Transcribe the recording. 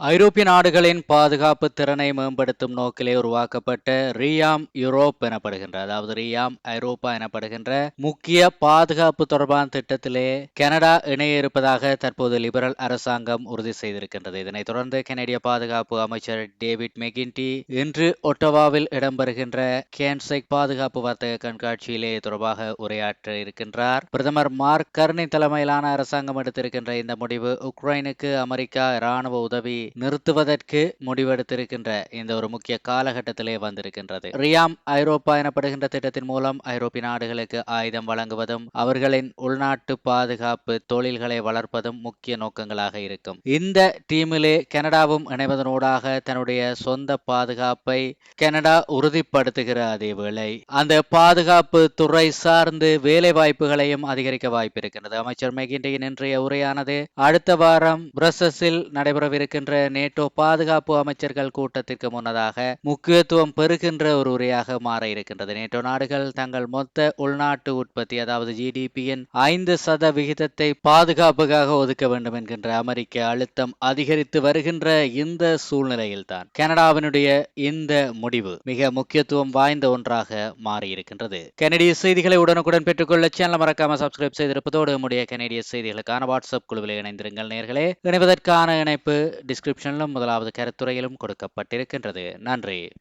ஐரோப்பிய நாடுகளின் பாதுகாப்பு திறனை மேம்படுத்தும் நோக்கிலே உருவாக்கப்பட்ட ரியாம் யூரோப் எனப்படுகின்ற அதாவது ரியாம் ஐரோப்பா எனப்படுகின்ற முக்கிய பாதுகாப்பு தொடர்பான திட்டத்திலே கனடா இணைய இருப்பதாக தற்போது லிபரல் அரசாங்கம் உறுதி செய்திருக்கின்றது. இதனைத் தொடர்ந்து கனடிய பாதுகாப்பு அமைச்சர் டேவிட் மெகின்டி இன்று ஒட்டவாவில் இடம்பெறுகின்ற கேன்செக் பாதுகாப்பு வர்த்தக கண்காட்சியிலே தொடர்பாக உரையாற்ற இருக்கின்றார். பிரதமர் மார்க் கர்னி தலைமையிலான அரசாங்கம் எடுத்திருக்கின்ற இந்த முடிவு உக்ரைனுக்கு அமெரிக்கா இராணுவ உதவி நிறுத்துவதற்கு முடிவெடுத்திருக்கின்ற இந்த ஒரு முக்கிய காலகட்டத்திலே வந்திருக்கின்றது. ரியாம் ஐரோப்பா எனப்படுகின்ற திட்டத்தின் மூலம் ஐரோப்பிய நாடுகளுக்கு ஆயுதம் வழங்குவதும் அவர்களின் உள்நாட்டு பாதுகாப்பு தொழில்களை வளர்ப்பதும் முக்கிய நோக்கங்களாக இருக்கும். இந்த டீமிலே கனடாவும் இணைவதனூடாக தன்னுடைய சொந்த பாதுகாப்பை கனடா உறுதிப்படுத்துகிற அதே வேளை அந்த பாதுகாப்பு துறை சார்ந்து வேலை வாய்ப்புகளையும் அதிகரிக்க வாய்ப்பு இருக்கின்றது அமைச்சர் மெகிண்டியின் இன்றைய உரையானது அடுத்த வாரம் பிரசஸில் நடைபெறவிருக்கின்ற நேட்டோ பாதுகாப்பு அமைச்சர்கள் கூட்டத்திற்கு முன்னதாக முக்கியத்துவம் பெறுகின்ற ஒரு உரையாக மாற இருக்கின்றது. நேட்டோ நாடுகள் தங்கள் மொத்த உள்நாட்டு உற்பத்தி அதாவது ஜிடிபியின் ஐந்து சத விகிதத்தை பாதுகாப்புக்காக ஒதுக்க வேண்டும் என்கின்ற அமெரிக்க அழுத்தம் அதிகரித்து வருகின்ற இந்த சூழ்நிலையில்தான் கனடாவினுடைய இந்த முடிவு மிக முக்கியத்துவம் வாய்ந்த ஒன்றாக மாறியிருக்கின்றது கனடிய செய்திகளை உடனுக்குடன் பெற்றுக்கொள்ள சேனல் மறக்காம சப்ஸ்கிரைப் செய்திருப்பதோடு நம்முடைய கனடிய செய்திகளுக்கான வாட்ஸ்அப் குழுவில் இணைந்திருங்கள் நேர்களே. இணைவதற்கான இணைப்பு டிஸ்கிரிப்ஷனிலும் முதலாவது கருத்துறையிலும் கொடுக்கப்பட்டிருக்கின்றது. நன்றி.